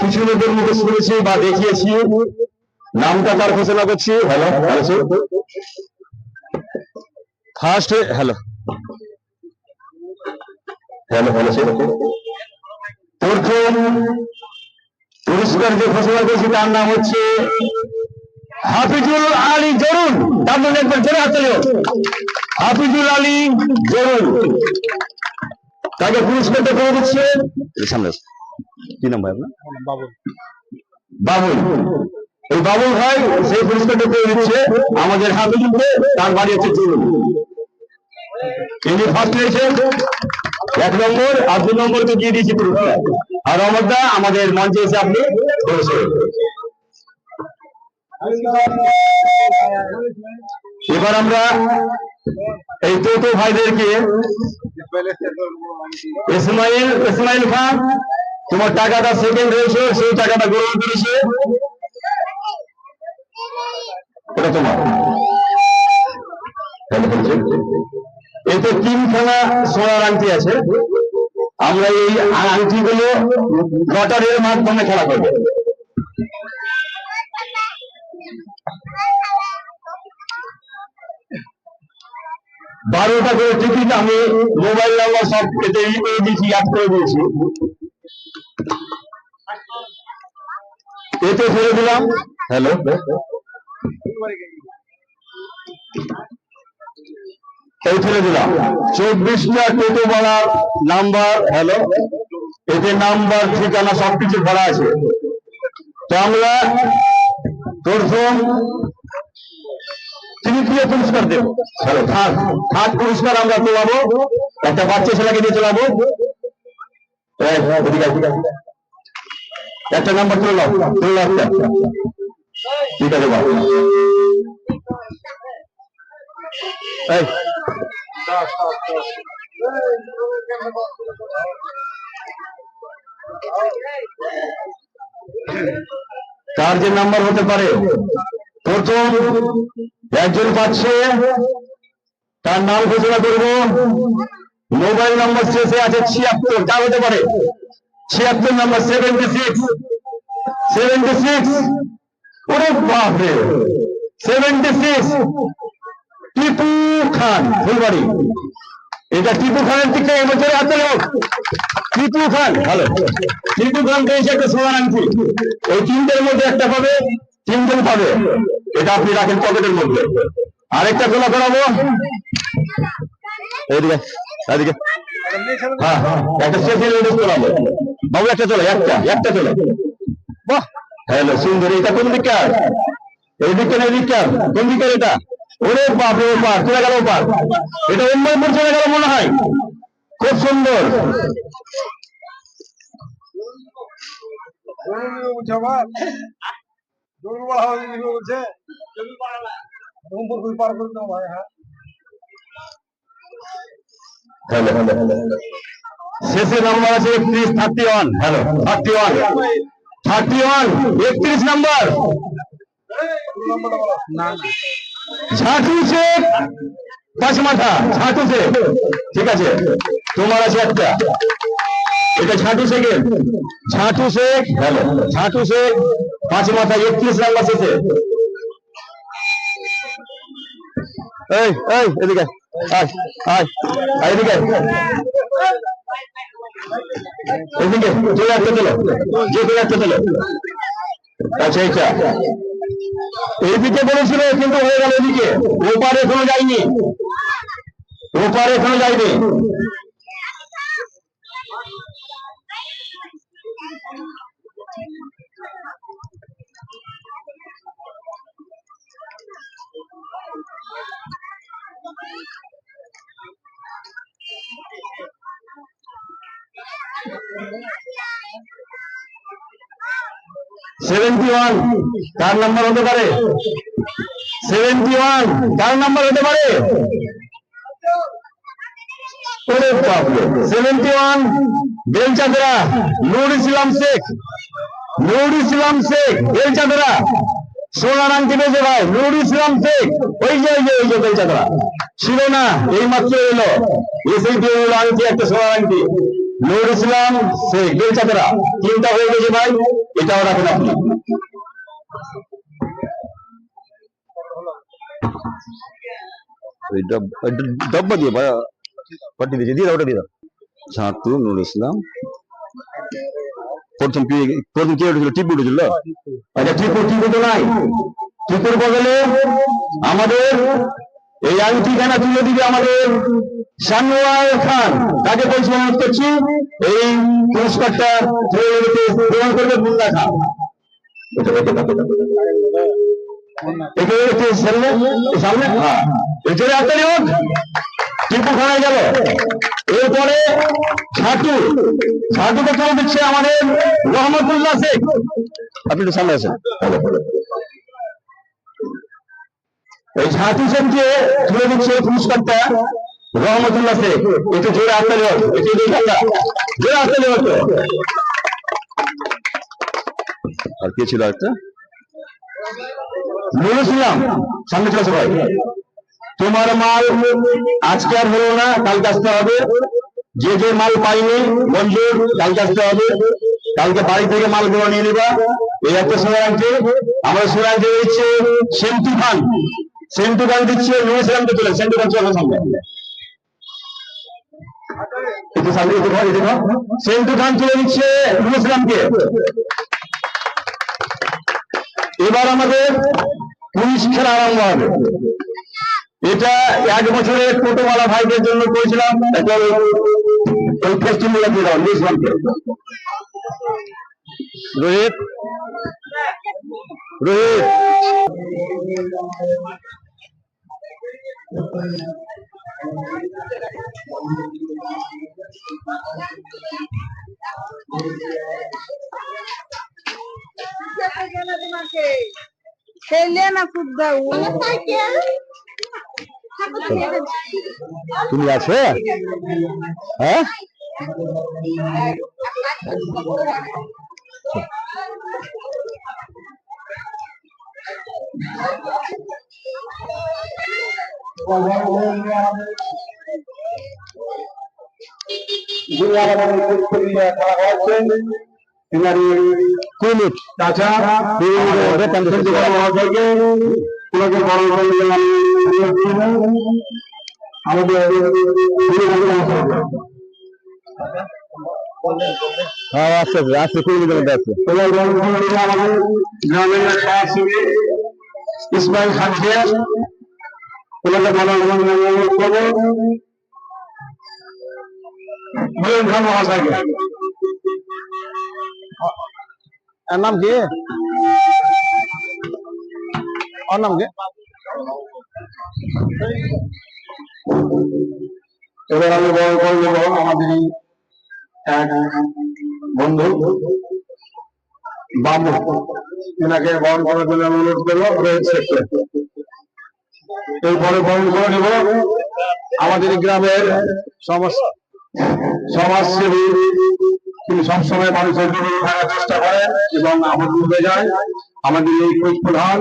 কিছু লোকের মুখে শুনেছি বা দেখিয়েছি। নামটা তার ঘোষণা করছি? Hello first hello. Hello hello প্রথম পুরস্কার যে ঘোষণা করেছি, তার নাম হচ্ছে হাফিজুল আলী জরুন। তার মধ্যে একবার জোরে হাত হাফিজুল আলী জরুন। তাকে পুরস্কারটা করে দিচ্ছে। সামনে। কি নাম ভাই আপনার? বাবুল। এই বাবুল ভাই সেই পুরস্কারটা পেয়ে দিচ্ছে আমাদের হাফিজুলকে তার বাড়ি হচ্ছে চুরুন ইনি ফার্স্ট হয়েছে এক নম্বর আর দু নম্বরকে দিয়ে দিয়েছি পুরস্কার। আর অমরদা আমাদের মঞ্চে এসে আপনি এবার আমরা এই তো ভাইদেরকে ইসমাইল ইসমাইল খান তোমার টাকাটা সেকেন্ড হয়েছে, সেই টাকাটা গ্রহণ করেছে। এতে তিনখানা সোনার আংটি আছে। আমরা এই আংটিগুলো লটারির মাধ্যমে খেলা করব। বারোটা করে টিকিট আমি মোবাইল নাম্বার সব এতে ই করে দিয়েছি করে দিয়েছি। এতে ফেলে দিলাম। হ্যালো এই ফেলে দিলাম। চব্বিশটা টোটো বলার নাম্বার হ্যালো এতে নাম্বার, ঠিকানা সবকিছু ভরা আছে। তো আমরা প্রথম তৃতীয় পুরস্কার দেব থার্ড পুরস্কার আমরা তোলাবো। একটা বাচ্চা ছেলেকে নিয়ে চলাবো একটা নাম্বার তুলে নাও তুলে নাও ঠিক আছে বাবা যে নাম্বার হতে পারে? প্রথম একজন পাচ্ছে, তার নাম ঘোষণা করব। মোবাইল নাম্বার শেষে আছে ছিয়াত্তর কার হতে পারে। ছিয়াত্তর number seventy six seventy six ওরে বাপরে। Seventy six Tipu Khan, Phulbari. এটা টিপু খানের থেকে এবছরে হাতে হোক টিপু খান, ভালো। টিপু খান পেয়েছে একটা সোনার আংটি। ওই তিনটের মধ্যে একটা পাবে, তিনজন পাবে। এটা আপনি রাখেন পকেটের মধ্যে। আরেকটা খোলা করাবো। এইদিকে এদিকে হ্যাঁ একটা স্পেশাল নোটিস বাবু, একটা চলো, একটা একটা চলো। বাহ! হ্যালো, সুন্দর, এটা কোন দিককার? এই দিককার এই দিককার। কোন দিককার এটা? ওরে বাপ রে, ওপার, চলে গেল ওপার। এটা উন্নয়নপুর চলে গেল মনে হয়। খুব সুন্দর। হ্যালো হ্যালো হ্যালো শেষে নাম্বার আছে একত্রিশ thirty one hello thirty one thirty one একত্রিশ নাম্বার। ঝাঁটু শেখ পাঁচ মাথা ঝাঁটু শেখ। ঠিক আছে তোমার আছে একটা। এটা ঝাঁটু শেখের। ঝাঁটু শেখ হ্যালো ঝাঁটু শেখ পাঁচ মাথা একত্রিশ নাম্বার শেষে। এই এই এদিকে আয় এদিকে চলে আসতে চলো যে চলে আসতে চলো আচ্ছা এইটা। এইদিকে বলেছিল, কিন্তু হয়ে গেল এদিকে। ওপারে এখনও যায়নি। ওপারে এখনও যায়নি। সেভেন্টি ওয়ান কার নাম্বার হতে পারে। সেভেন্টি ওয়ান কার নাম্বার হতে পারে। Seventy one Belchandra Nur Islam Sheikh. Nur Islam Sheikh, Belchandra. সোনার আংটি পেয়েছে ভাই? নুর ইসলাম শেখ। ওই যে ওই যে ওই যে বেলচাঁদরা। ছিল না এই মাত্র এলো এলো আংটি, একটা সোনার আংটি নুর ইসলাম শেখ বেলচাতরা তিনটা হয়ে গেছে ভাই এটাও রাখেন আপনি। ডব্বা দিয়ে পাঠিয়ে দিয়েছে দিয়ে দাও ওটা দিয়ে দাও। ছাতু নুর ইসলাম। প্রথম কি প্রথম কি উঠেছিল? টিপ উঠেছিল? আচ্ছা টিপু টিপু তো নাই। টিপুর বদলে আমাদের এই আংটিখানা তুলে দিবে আমাদের সানোয়ার খান। তাকে অনুরোধ করছি এই পুরস্কারটা গ্রহণ করবে খান। সামনে? হ্যাঁ। গেল। এরপরে ছাটু ছাটুকে তুলে দিচ্ছে আমাদের রহমতুল্লাহ শেখ। আপনি একটু সামনে আছেন এই তুলে দিচ্ছে পুরস্কারটা একটু জোরে হোক একটু জোরে হাততালি আর কে ছিল একটা বলেছিলাম সামনে চলে আসো ভাই তোমার মাল আজকে আর হলো না, কালকে আসতে হবে। যে যে মাল পাইনি মঞ্জুর কালকে আসতে হবে। কালকে বাড়ি থেকে মাল মালগুলো নিয়ে নিবা। এই একটা আমার সময় আনতে দিচ্ছে সেন্টু খান সেন্টু খান দিচ্ছে? নুয়েছিলামকে তুলে সেন্টু খান চলে সামনে সেন্টু খান তুলে দিচ্ছে? নুয়েছিলামকে এবার আমাদের পুলিশ খেলা আরম্ভ হবে। এটা এক বছরের টোটোওয়ালা ভাইদের জন্য করেছিলাম। নিউজিল্যান্ডকে রোহিত। রোহিত। খেলে না দাও তুমি আছে? হ্যাঁ? কুমিট চাচা মহাশয়কে তোমাকে বড় আমাদের হ্যাঁ আস্তে আস্তে আস্তে কুড়ি মিনিটের মধ্যে আছে এবার বরণ করে নিল আমাদের গ্রামের এক সমাজসেবী ইসমাইল খান শেখ ওনাকে বরণ করে করব মিলন খান মহাশয়কে এর নাম কি? ওর নাম কি? এবার আমি বরণ করে নেব আমাদের এক বন্ধু বাবু। এনাকে বরণ করার জন্য অনুরোধ করব শেখকে এরপরে বরণ করে নেব। আমাদের গ্রামের সমাজসেবী তিনি সবসময় মানুষের বিপদে থাকার চেষ্টা করেন এবং আমার ডুবে যায়। আমাদের এই কোচ প্রধান,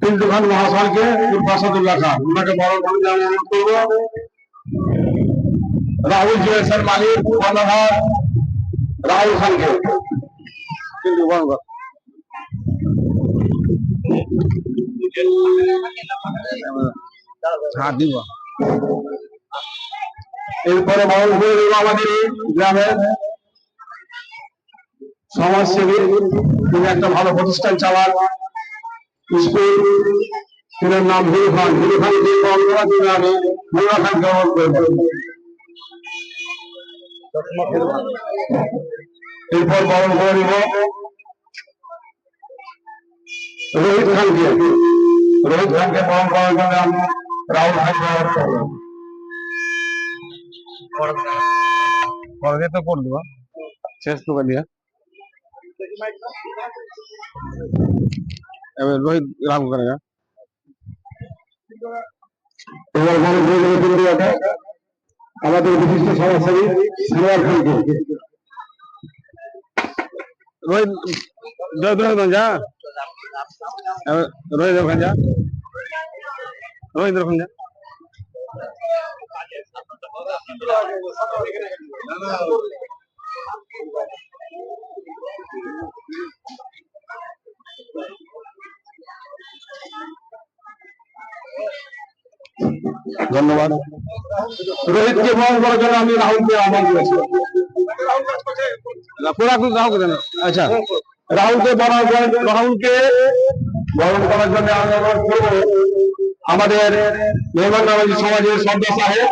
পিন্টু খান মহাশয়কে উর্ফাসাদুল্লাহ খান ওনাকে বরণ করে দেওয়ার অনুরোধ করব। রাহুল জুয়েসের মালিক রাহুল খানকে। কিন্তু হ্যাঁ দিব। এরপরে বরণ করে দেবো আমাদের গ্রামের সমাজসেবী। তিনি একটা ভালো প্রতিষ্ঠান চালান। স্কুল তিনার নাম হুরু খান হুরু খান যে বরণ করার জন্য আমি মুন্না খানকে বরণ করব এরপর বরণ করে নিব রোহিত খানকে রোহিত খানকে বরণ করার জন্য আমি রাহুল বরণ করব। পরে তো করে দেবো। শেষ করে দিয়ে। এবার রোহিত রাম করে এবার বড় কিন্তু আমাদের বিশিষ্ট সমাজসেবী সিনিয়র খানকে। রোহিত জয় রোহিত যা। রবীন্দ্র খাঞ্জা রবীন্দ্র খাঞ্জা ধন্যবাদ রোহিতকে বরণ করার জন্য আমি রাহুলকে আহ্বান করেছি রাহুল রাহুল আচ্ছা রাহুলকে বরণ করে- রাহুলকে বরণ করার জন্য আমাদের মেহমান সমাজের সর্দার সাহেব,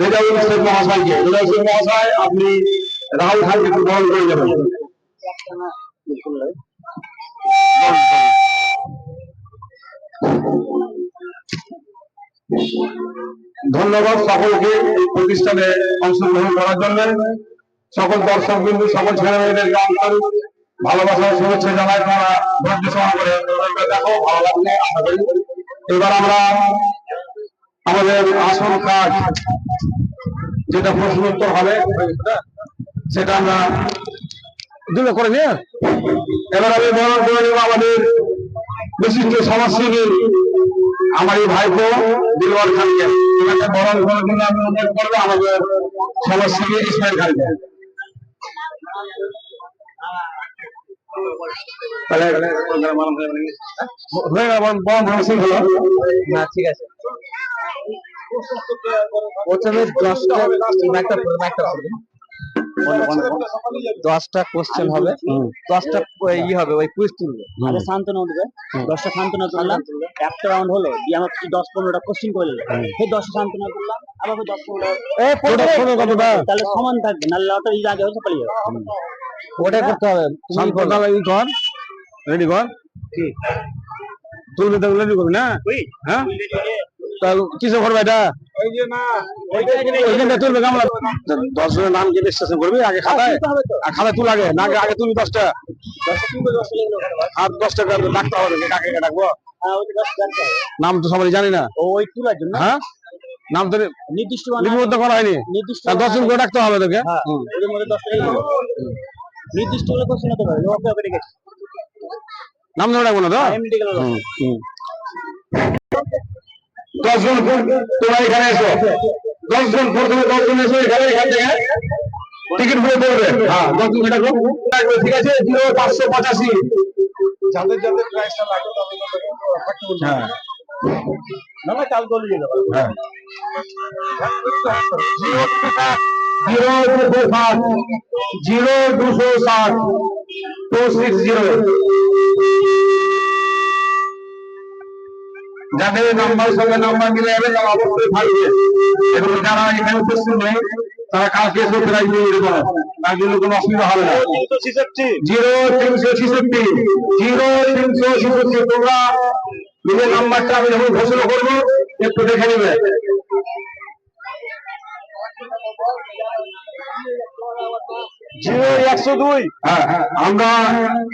রেজাউল শেখ মহাশয়কে। রেজাউল শেখ মহাশয়, আপনি রাহুল খানকে করে যাবেন ধন্যবাদ সকলকে এই প্রতিষ্ঠানে অংশগ্রহণ করার জন্য। সকল দর্শক বিন্দু সকল ছেলে মেয়েদেরকে আন্তরিক ভালোবাসা ও শুভেচ্ছা জানাই তারা ধৈর্য সহকারে করে দেখো ভালো লাগলে আশা করি। এবার আমরা আমাদের আসল কাজ যেটা প্রশ্ন উত্তর হবে সেটা আমরা দুটো করে নিয়ে। এবার আমি বরণ করে নেব আমাদের বিশিষ্ট সমাজসেবী আমার এই ভাইপো দিলওয়ার খানকে। ওনাকে বরণ করার জন্য আমি অনুরোধ করব আমাদের সমাজসেবী ইসমাইল খানকে। না ঠিক আছে। প্রথমে দশটা একটা পড়বে একটা দশটা কোশ্চেন হবে। দশটা ই হবে ওই কুইজ তুলবে। আগে সান্ত্বনা উঠবে। দশটা সান্ত্বনা তুললাম। একটা রাউন্ড হলো দিয়ে আমার দশ পনেরোটা কোশ্চিন করল সেই দশটা সান্ত্বনা তুললাম। আবার দশ পনেরো তাহলে সমান থাকবে নাহলে লটারি আগে হচ্ছে পালিয়ে যাবে। ওটাই করতে হবে। তুমি। শান্তনা ই কর। রেডি কর? তুলবে তো রেডি করবি না? হ্যাঁ? তা কিসে করবে এটা? ওইখানটা তুলবে গামলা দশ জনের নাম কি রেজিস্ট্রেশন করবি? আগে খাতায়? আর খাতায় তুল আগে না আগে- দশটা। আর ডাকতে হবে? কাকে ডাকবো? হ্যাঁ, হবে। নাম তো সবাই জানি না। ওই তুলার জন্য? হ্যাঁ? নাম তো নির্দিষ্ট করা হয়নি। নির্দিষ্ট আর দশ জন করে ডাকতে হবে তোকে। হ্যাঁ। নির্দিষ্ট হলে কোশ্চেন হতে পারে ওকে ওকে রেখেছি নাম ধরে না তো। দশজন তোমরা এখানে এসো। দশজন প্রথমে দশজন এসো এখানে এখান থেকে। টিকিট বুক করবে হ্যাঁ দশজন এটা করো। লাগবে, ঠিক আছে? জিরো পাঁচশো পঁচাশি। যাদের যাদের প্রাইসটা লাগবে হ্যাঁ। না না কাল করে দিয়ে দেবো। হ্যাঁ। জিরো দুশো ষাট জিরো দুশো ষাট টু সিক্স জিরো যাদের নাম্বার সঙ্গে নাম্বার মিলে যাবে, তারা অবশ্যই থাকবে। এবং যারা এখানে উপস্থিত নেই, তারা কালকে এসে প্রাইজ নিয়ে যেতে পারে। তার জন্য কোনো অসুবিধা হবে না। জিরো তিনশো ছেষট্টি। জিরো তিনশো ছেষট্টি। তোমরা নিজের নাম্বারটা আমি যখন ঘোষণা করব, একটু দেখে নেবে। জিরো একশো দুই। হ্যাঁ আমরা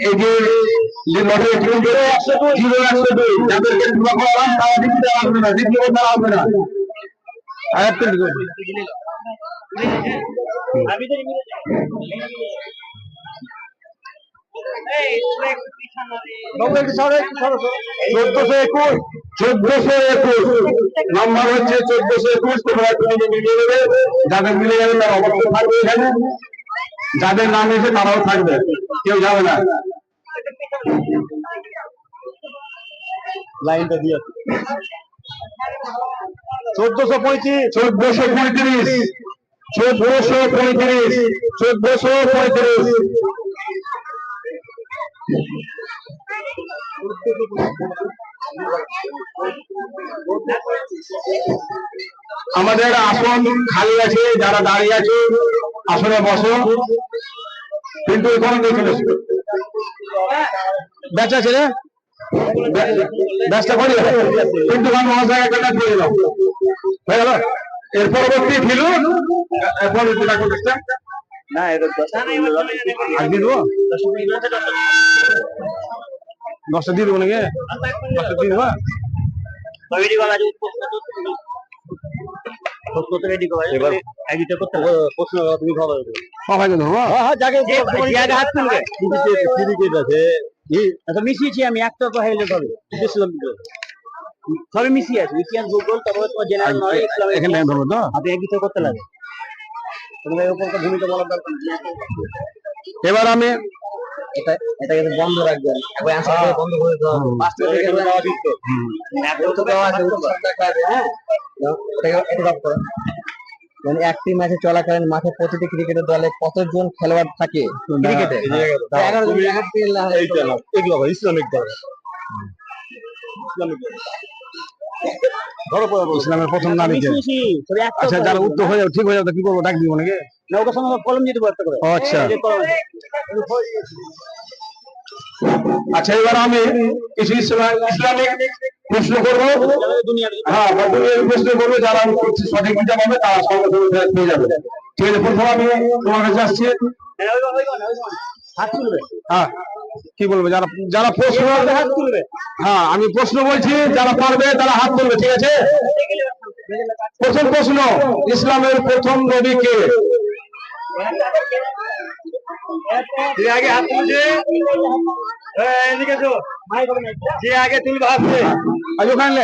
এই যে জিরো একশো দুই। যাদেরকে বিবাহ করলাম তারা দ্বিতীয় আসবে না দ্বিতীয় তারা আসবে না। চোদ্দশো একুশ চোদ্দশো একুশ। নাম্বার হচ্ছে চোদ্দশো একুশ তোমরা মিলিয়ে নেবে। যাদের মিলে যাবে তারা অবশ্যই থাকবে এখানে। যাদের নাম এসে তারাও থাকবে। কেউ যাবে না। লাইনটা দিয়ে চোদ্দশো পঁয়ত্রিশ। চোদ্দশো পঁয়ত্রিশ। চোদ্দশো পঁয়ত্রিশ। চোদ্দশো পঁয়ত্রিশ। আমাদের আসন খালি আছে যারা দাঁড়িয়ে আছে আসনে বসো। কিন্তু এখানে দেখে বেচা আছে রে? ব্যস্ত করি? কিন্তু আমি মহাশয় একটা দিয়ে দিলাম। হয়ে গেল। এর পরবর্তী ফিলু এরপর না এটা দশ আগে দিয়ে দেবো? দশটা দিয়ে দেবো নাকি? দশটা দিয়ে দেবো? হ্যাঁ হ্যাঁ আচ্ছা মিশিয়েছি আমি একটা তো হাইলে হবে। মিশিয়ে আছে। ইতিহাস ভূগোল তারপরে তোমার জেনারেল তো? আপনি এডিটর করতে লাগে তোমাদের উপর ভূমিকা বলার দরকার এবার আমি এটা এটা কিন্তু বন্ধ রাখবেন। ওই answer করে বন্ধ করে দেওয়া হবে। পাঁচটা থেকে দেওয়া ঠিক তো। এখন তো দেওয়া আছে, উত্তর একটা আছে, হ্যাঁ? এটা করো। মানে একটি ম্যাচে চলাকালীন মাঠে প্রতিটি ক্রিকেটের দলে কতজন খেলোয়াড় থাকে? ক্রিকেটে এগারো জন। এগুলো হবে ইসলামিক ধর্ম ধরো। ইসলামের প্রথম নারী আচ্ছা যারা উত্তর হয়ে যাবে ঠিক হয়ে যাবে কি করব? ডাক দিব নাকি? না, সঙ্গে কলম দিয়ে দেবো একটা আচ্ছা। এই যে কলম। আচ্ছা এবার আমি কিছু ইসলামিক প্রশ্ন করব। হ্যাঁ প্রশ্ন করব যারা সঠিক উত্তর পাবে তারা সঙ্গে সঙ্গে পেয়ে যাবে। ঠিক আছে প্রথম আমি তোমার কাছে আসছি। হ্যাঁ, কি বলব যারা যারা প্রশ্ন হ্যাঁ আমি প্রশ্ন বলছি যারা পারবে তারা হাত তুলবে ঠিক আছে? প্রথম প্রশ্ন ইসলামের প্রথম নবী কে? আগে হাত তুলছে। এই, এদিকে তো যে আগে তুলবে হাতে আজ ওখানে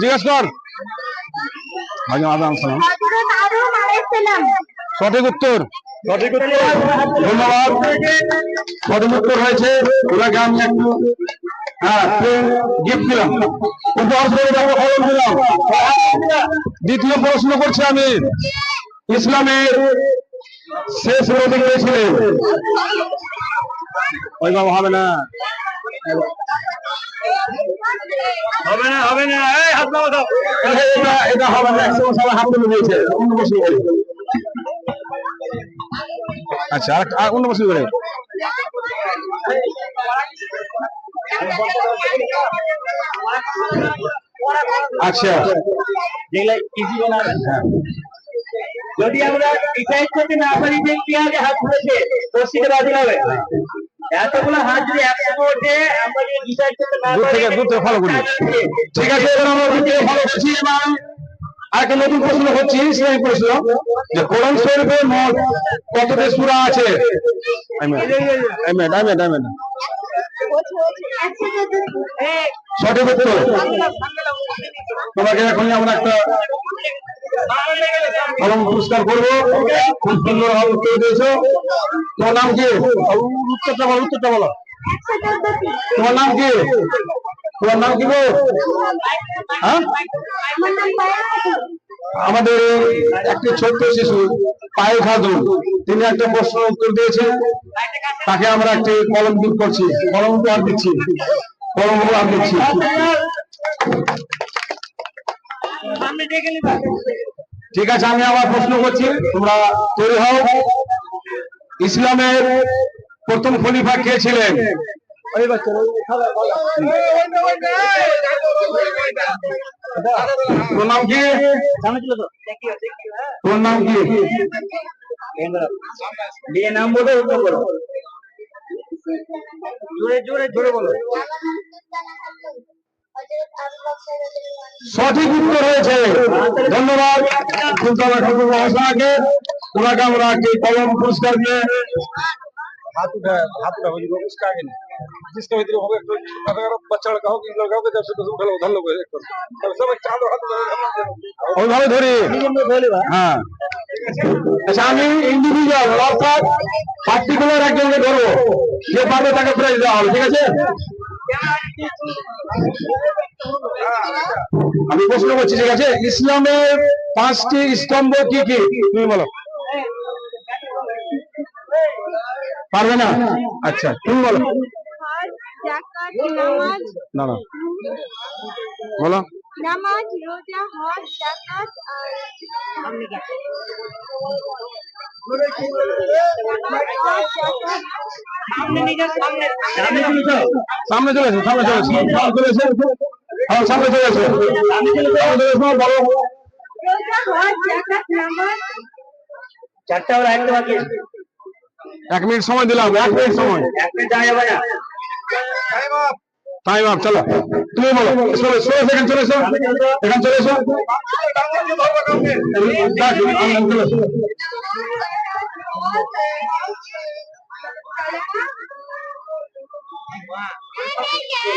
জিজ্ঞেস কর। সঠিক উত্তর। সঠিক উত্তর। ধন্যবাদ। সঠিক উত্তর হয়েছে। ওনাকে আমি একটু হ্যাঁ দ্বিতীয় প্রশ্ন করছি আমি। ইসলামের শেষ নবী কে ছিলেন ওই বাবা হবে না। হবে না হবে না। এই হাত নামাও এটা এটা হবে না একশো সবাই হাত তুলে দিয়েছে অন্য প্রশ্ন করি আচ্ছা আর আর অন্য প্রশ্ন করে আচ্ছা। যেগুলা বানাবে। যদি আমরা না পারি যে কে আগে হাত তুলেছে? তো সেটা বাতিল হবে। এতগুলো হাত যদি একসঙ্গে ওঠে আমরা যদি ডিসাইড করতে না দূর থেকে দূর থেকে ফলো করি ঠিক আছে এবার আমরা দ্বিতীয় ফলো করছি এবং আরেকটা নতুন প্রশ্ন হচ্ছে প্রশ্ন যে কোরআন শরীফে মোট কতটি সূরা আছে? সঠিক উত্তর। তোমাকে এখন আমরা একটা কলম পুরস্কার করব। খুব সুন্দর ভাবে উত্তর দিয়েছ। তোমার নাম কি? উত্তরটা বলো উত্তরটা বলো। তোমার নাম কি? তোমার নাম কি গো? হ্যাঁ? আমাদের একটি ছোট্ট শিশু পায়ে খাদুন তিনি একটা প্রশ্ন উত্তর দিয়েছেন। তাকে আমরা একটি কলম গিফট করছি কলম উপহার দিচ্ছি কলম উপহার দিচ্ছি। ঠিক আছে আমি আবার প্রশ্ন করছি। তোমরা তৈরি হও। ইসলামের প্রথম খলিফা কে ছিলেন? তোর নাম কি? তোর নাম কি? দিয়ে নাম বলে করো। জোরে জোরে জোরে বলো। সঠিক উত্তর হয়েছে। ধন্যবাদ। ফুলতলা ঠাকুর মহাশয়কে আমরা একটি কলম পুরস্কার দিয়ে হাত হাত हो जी उसका आगे नहीं जिसका इधर होगा तो अगर बच्चा लड़का हो कि लड़का हो कि जब से उठा लो उधर लो एक बार तब सब चांद हाथ उठा ওইভাবে ধরি হ্যাঁ আচ্ছা আমি ইন্ডিভিজুয়াল অর্থাৎ পার্টিকুলার একজনকে ধরবো যে পারবে তাকে প্রাইজ দেওয়া হবে ঠিক আছে আমি প্রশ্ন করছি ঠিক আছে ইসলামের পাঁচটি স্তম্ভ কি কি তুমি বলো পারবে না আচ্ছা তুমি বলো হজ যাকাত নামাজ না না বলো নামাজ রোজা হজ যাকাত আর নামাজ, হজ, যাকাত, সামনে চলে এসো সামনে চলে এসো সামনে চলে এসো হ্যাঁ সামনে চলে এসো সামনে চলে এসো বলো রোজা হজ যাকাত নামাজ চারটা ওরা একটা বাকি এক মিনিট সময় দিলাম এক মিনিট সময় এক মিনিট দাঁড়িয়ে যাবে না টাইম আপ চলো। তুমি বলো চলে চলে এসো। এখানে চলে এসো। দেখ, চলে এসো। হজ